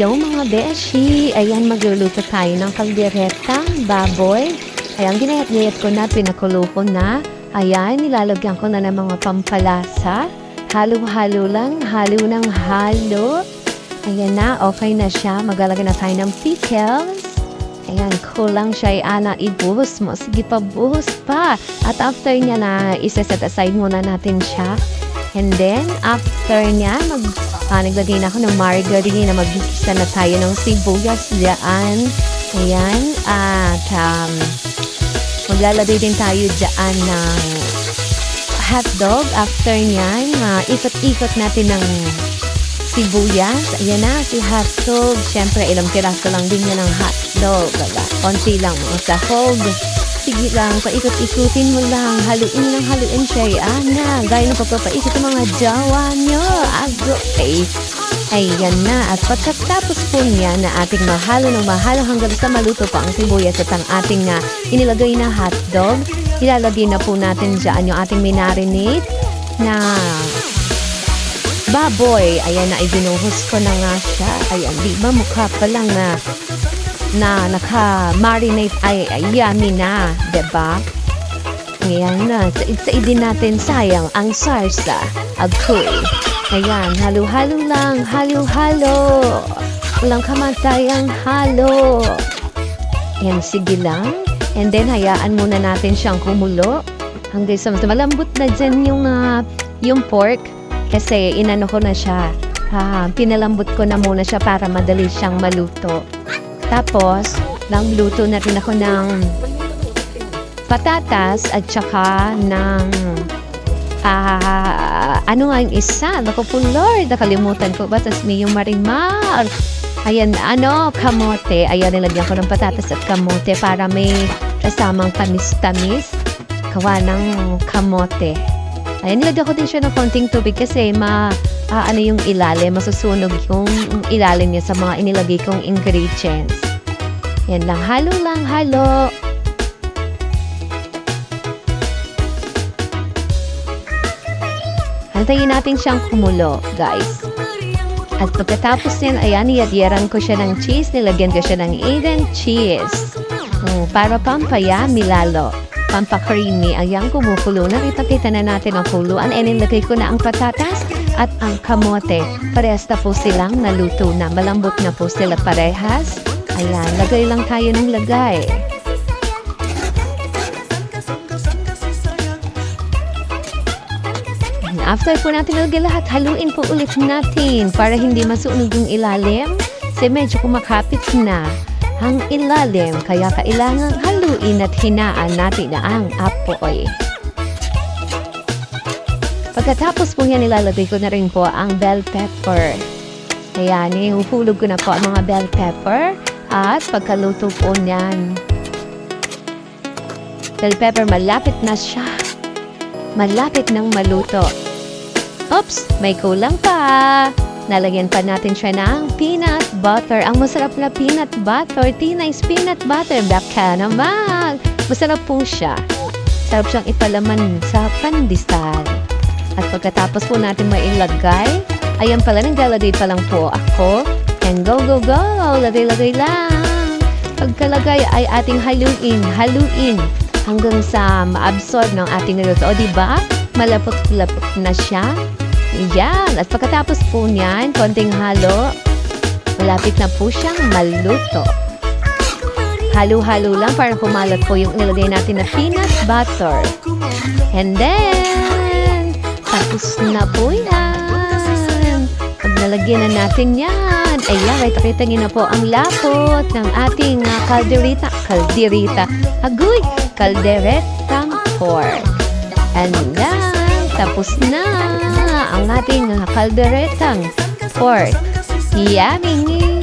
Hello mga beshi! Ayan, magluluto tayo ng kalderetang baboy. Ayan, ginayat-gayat ko na, pinakulo ko na. Ayan, nilalagyan ko na ng mga pampalasa. Halo-halo lang, halo ng halo. Ayan na, okay na siya. Maglalagay na tayo ng pickles. Ayan, kulang siya. Ana, ibuhos mo. Sige pa, buhos pa. At after niya na, isa-set aside muna natin siya. And then, after niya, mag, ah, naglagay na ako ng margarine na mag-isa na tayo ng sibuyas dyan. Ayan. At, um, maglalagay din tayo dyan ng hotdog. After niyan, uh, ikot-ikot natin ng sibuyas. Ayan na, si hotdog. Siyempre, ilang piraso lang din yan ng hotdog. Konti lang mga sahog. Sige lang, paikot-ikutin mo lang. Haluin lang, haluin siya. Ana, gaya ng pagpapaikot ng mga jawa nyo. Ago, eh. Ayan na. At pagkatapos po niya na ating mahalo ng mahalo hanggang sa maluto pa ang sibuyas at ang ating nga inilagay na hotdog, ilalagay na po natin dyan yung ating minarinate na baboy. Ayan na, ibinuhos ko na nga siya. Ayan, di ba mukha pa lang na na naka-marinate ay, ay yummy na, ba? Ayan na, sa din natin sayang ang sarsa. Agoy. Ayan, halo-halo lang, halo-halo. Walang kamatayang halo. Ayan, sige lang. And then, hayaan muna natin siyang kumulo. Hanggang sa malambot na dyan yung, ah, yung pork. Kasi inano ko na siya. Ah, pinalambot ko na muna siya para madali siyang maluto. Tapos, nagluto na rin ako ng patatas at saka ng ah ano yung isa? Naku po Lord, nakalimutan ko ba? Tapos may yung marimar. Ayan, ano, kamote. Ayan, nilagyan ko ng patatas at kamote para may kasamang tamis-tamis. Kawa ng kamote. Ayan, nilagyan ko din siya ng konting tubig kasi ma, ah, ano yung ilalim, masusunog yung ilalim niya sa mga inilagay kong ingredients. Yan lang, halo lang, halo. Antayin natin siyang kumulo, guys. At pagkatapos yan, ayan, niyadyeran ko siya ng cheese, nilagyan ko siya ng Eden cheese. Mm, para pampayami lalo. Pampakreamy. Ayan, kumukulo na. Kita-kita na natin ang kuluan. And nilagay ko na ang patatas at ang kamote. Parehas na po silang naluto na. Malambot na po sila parehas. Ayan, lagay lang tayo ng lagay. After po natin nalagay lahat, haluin po ulit natin para hindi masunog yung ilalim. Kasi medyo kumakapit na ang ilalim. Kaya kailangan haluin at hinaan natin ang apoy. Pagkatapos po yan, nilalagay ko na rin po ang bell pepper. Ayan, ihuhulog ko na po ang mga bell pepper. At pagkaluto po niyan, bell pepper, malapit na siya. Malapit nang maluto. Oops, may kulang pa. Nalagyan pa natin siya ng peanut butter. Ang masarap na peanut butter. Tinay's peanut butter. Baka naman. Masarap po siya. Sarap siyang ipalaman sa pandesal. At pagkatapos po natin mailagay, ayan pala, naglalagay pa lang po ako. And go, go, go! Lagay-lagay lang! Pagkalagay ay ating haluin, haluin hanggang sa ma-absorb ng ating niluto. O, diba? Malapot-lapot na siya. Yan. At pagkatapos po niyan, konting halo, malapit na po siyang maluto. Halo-halo lang para kumalat po yung nilagay natin na peanut butter. And then, tapos na po yan. Pag na natin yan, ayan, ay pakita niyo na po ang lapot ng ating uh, kalderita. Kalderita. Agoy! Kalderetang pork. And yan, tapos na ang ating uh, kalderetang pork. Yummy!